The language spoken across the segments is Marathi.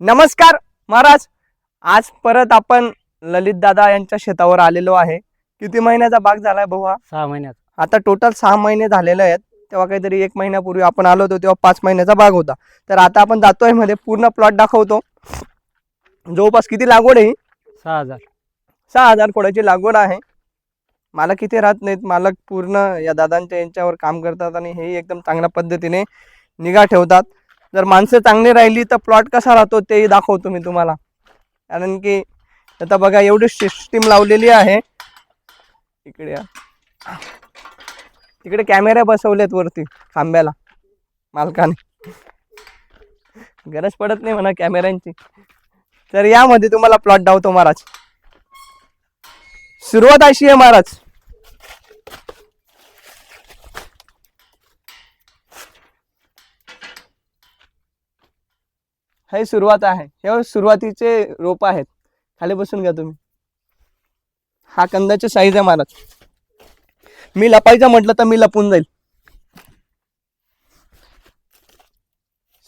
नमस्कार महाराज. आज परत आपण ललित दादा यांच्या शेतावर आलेलो आहे. किती महिन्याचा बाग झालाय भाऊ हा? सहा महिन्यात आता टोटल सहा महिने झालेले आहेत. तेव्हा काहीतरी एक महिन्यापूर्वी आपण आलो होतो तेव्हा पाच महिन्याचा बाग होता. तर आता आपण जातोयमध्ये पूर्ण प्लॉट दाखवतो. जवळपास किती लागवड आहे ही? सहा हजार. सहा हजार खोडाची लागवड आहे. मालक इथे राहत नाहीत. मालक पूर्ण या दादांच्या यांच्यावर काम करतात आणि हे एकदम चांगल्या पद्धतीने निगा ठेवतात. जर माणसं चांगली राहिली तर प्लॉट कसा राहतो तेही दाखवतो मी तुम्हाला. कारण की आता बघा एवढी सिस्टीम लावलेली आहे. इकडे तिकडे कॅमेरे बसवलेत वरती खांब्याला मालकाने. गरज पडत नाही म्हणा कॅमेऱ्यांची तर यामध्ये तुम्हाला प्लॉट दावतो महाराज. सुरुवात अशी आहे महाराज. हे सुरुवात आहे. हे सुरुवातीचे रोप आहेत. खाली बसून घ्या तुम्ही. हा कंदाची साईज आहे महाराज मी लपायचं म्हटलं तर मी लपून जाईल.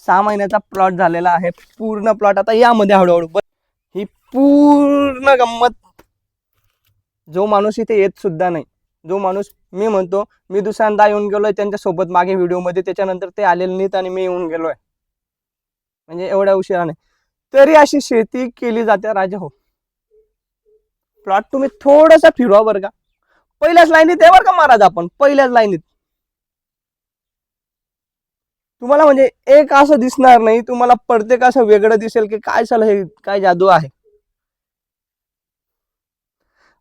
सहा महिन्याचा प्लॉट झालेला आहे. पूर्ण प्लॉट आता यामध्ये हळूहळू. पण ही पूर्ण गंमत. जो माणूस इथे येत सुद्धा नाही. जो माणूस मी म्हणतो मी दुसऱ्यांदा येऊन गेलोय त्यांच्यासोबत मागे व्हिडिओमध्ये त्याच्यानंतर ते आलेले नाहीत आणि मी येऊन गेलोय. म्हणजे एवढ्या उशिराने नाही. तरी अशी शेती केली जाते राजा हो. प्लॉट तुम्ही थोडंसं फिरवा बरं का. पहिल्याच लाईनीत आहे बरं का महाराज आपण पहिल्याच लाईनीत तुम्हाला म्हणजे एक असं दिसणार नाही तुम्हाला प्रत्येक असं वेगळं दिसेल की काय झालं हे काय जादू आहे.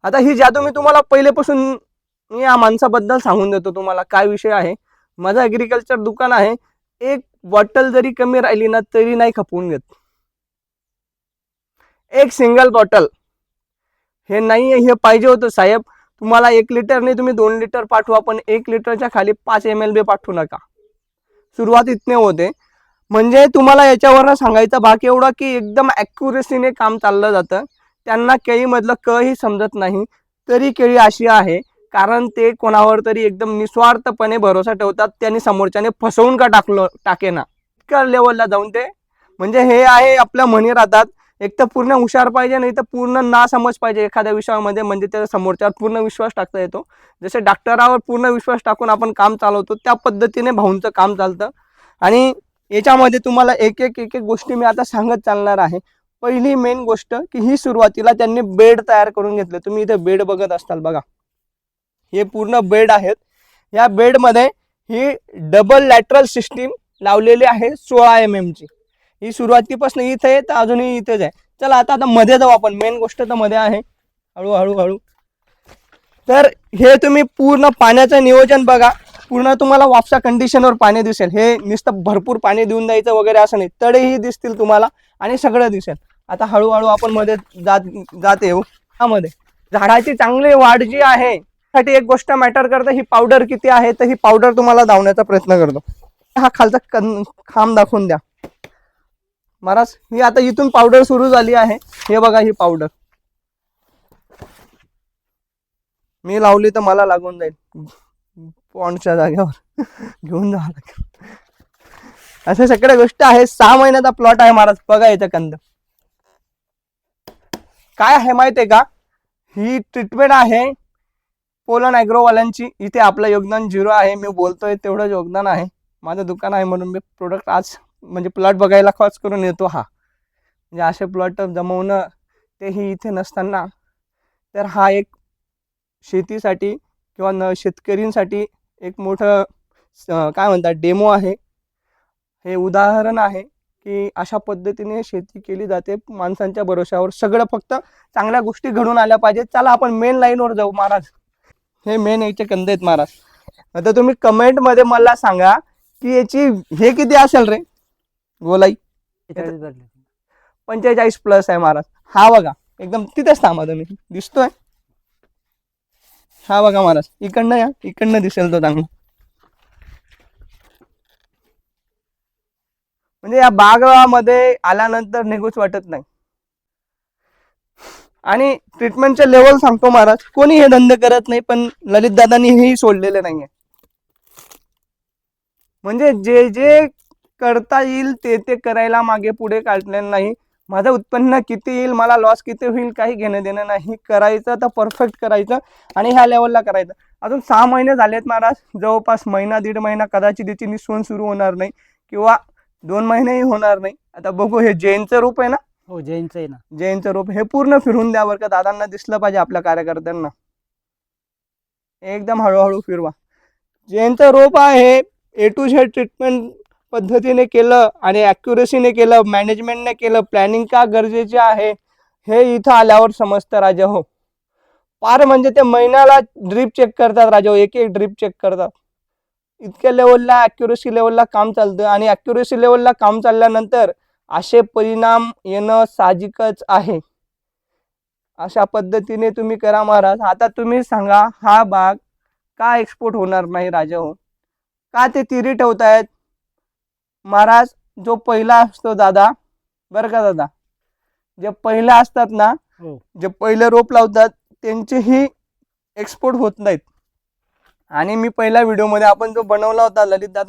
आता ही जादू मी तुम्हाला पहिलेपासून मी या माणसाबद्दल सांगून देतो तुम्हाला काय विषय आहे. माझं ॲग्रिकल्चर दुकान आहे एक बॉटल जरी कमी राहिली ना तरी नाही खपवून घेत. एक सिंगल बॉटल हे नाही हे पाहिजे होतं साहेब. तुम्हाला एक लिटर नाही तुम्ही दोन लिटर पाठवा पण एक लिटरच्या खाली पाच एम एल बी पाठवू नका. सुरुवात इथने होते. म्हणजे तुम्हाला याच्यावरनं सांगायचा भाग एवढा की एकदम ॲक्युरेसीने काम चाललं जातं. त्यांना केळीमधलं कही समजत नाही. तरी केळी अशी आहे कारण ते कोणावर तरी एकदम निस्वार्थपणे भरोसा ठेवतात त्यांनी समोरच्याने फसवून का टाकलं टाकेना. इतक्या लेवलला जाऊन ते. म्हणजे हे आहे आपल्या म्हणी राहतात एक तर पूर्ण हुशार पाहिजे नाही तर पूर्ण ना समज पाहिजे एखाद्या विषयामध्ये म्हणजे त्या समोरच्यावर पूर्ण विश्वास टाकता येतो. जसे डॉक्टरावर पूर्ण विश्वास टाकून आपण काम चालवतो त्या पद्धतीने भाऊंचं काम चालतं. आणि याच्यामध्ये तुम्हाला एक एक एक एक गोष्टी मी आता सांगत चालणार आहे. पहिली मेन गोष्ट की ही सुरुवातीला त्यांनी बेड तयार करून घेतलं. तुम्ही इथे बेड बघत असताल बघा. हे पूर्ण बेड आहेत. या बेडमध्ये ही डबल लॅटरल सिस्टीम लावलेली आहे सोळा एम एमची ही सुरुवातीपासून इथे आहे तर अजूनही इथेच आहे. चला आता आता मध्ये जाऊ आपण. मेन गोष्ट तर मध्ये आहे. हळूहळू हळू. तर हे तुम्ही पूर्ण पाण्याचं नियोजन बघा. पूर्ण तुम्हाला वापसा कंडिशनवर पाणी दिसेल. हे नुसतं भरपूर पाणी देऊन द्यायचं वगैरे असं नाही. तडेही दिसतील तुम्हाला आणि सगळं दिसेल. आता हळूहळू आपण मध्ये जात जात येऊ. मध्ये. झाडाची चांगली वाढ जी आहे साठी एक गोष्ट मॅटर करते ही पावडर किती आहे तर ही पावडर तुम्हाला धावण्याचा प्रयत्न करतो. हा खालचा कन खांब दाखवून द्या. महाराज ही आता इथून पावडर सुरू झाली आहे. हे बघा ही पावडर मी लावली तर मला लागून जाईल. पॉन्डच्या जागेवर. घेऊन जावं लागेल अशा सगळ्या गोष्टी आहे सहा महिन्याचा प्लॉट आहे महाराज. बघा याचा कंद. काय आहे माहिती आहे का? ही ट्रीटमेंट आहे. पोलन ॲग्रोवाल्यांची इथे आपलं योगदान झिरो आहे. मी बोलतोय तेवढं योगदान आहे. माझं दुकान आहे म्हणून मी प्रोडक्ट आज म्हणजे प्लॉट बघायला खास करून येतो हा. म्हणजे असे प्लॉट जमवणं तेही इथे नसताना. तर हा एक शेतीसाठी किंवा न शेतकरींसाठी एक मोठं स- काय म्हणतात डेमो आहे. हे उदाहरण आहे की अशा पद्धतीने शेती केली जाते. माणसांच्या भरोशावर सगळं फक्त चांगल्या गोष्टी घडून आल्या पाहिजेत. चला आपण मेन लाईनवर जाऊ महाराज. हे मेन याचे कंद आहेत महाराज. आता तुम्ही कमेंटमध्ये मला सांगा की याची हे किती असेल रे? गोलाई. पंचेचाळीस प्लस आहे महाराज. हा बघा. एकदम तिथेच थांबा तुम्ही. दिसतोय? हा बघा महाराज. इकडनं या. इकडनं दिसेल तो चांगला. म्हणजे या बागामध्ये आल्यानंतर निघूच वाटत नाही. आणि ट्रीटमेंटचे लेवल सांगतो महाराज. कोणी हे धंदे करत नाही पण ललित दादांनी हेही सोडलेले नाहीये. म्हणजे जे जे करता येईल ते ते करायला मागे पुढे काढलेलं नाही. माझं उत्पन्न किती येईल मला लॉस किती होईल काही घेणं देणं नाही. करायचं तर परफेक्ट करायचं आणि ह्या लेवलला करायचं. अजून सहा महिने झालेत महाराज. जवळपास महिना दीड महिना कदाचित याची निसवण सुरू होणार नाही किंवा दोन महिनेही होणार नाही. आता बघू हे जैनचं रूप आहे ना हो जैनचं आहे ना. जैनचं रूप हे पूर्ण फिरून द्या बरं का दादांना दिसलं पाहिजे आपल्या कार्यकर्त्यांना. एकदम हळूहळू फिरवा. जैनचं रोप आहे ए टू झेड ट्रीटमेंट पद्धतीने केलं आणि ॲक्युरेसीने केलं मॅनेजमेंटने केलं प्लॅनिंग का गरजेचे आहे हे इथं आल्यावर समजतं राजा हो. पार म्हणजे ते महिन्याला ड्रीप चेक करतात राजा हो एक एक ड्रीप चेक करतात. इतक्या लेवलला ॲक्युरेसी लेवलला काम चालतं आणि ॲक्युरेसी लेवलला काम चालल्यानंतर असे परिणाम येणं साहजिकच आहे. अशा पद्धतीने तुम्ही करा महाराज. आता तुम्ही सांगा हा बाग का एक्सपोर्ट होणार नाही राजा हो? का ते तिरी ठेवतायत? महाराज जो पहिला असतो दादा बरं का दादा? जे पहिला असतात ना हो. जे पहिले रोप लावतात त्यांचेही एक्सपोर्ट होत नाहीत. आणि मी पहिल्या व्हिडिओमध्ये आपण जो बनवला होता ललित दादा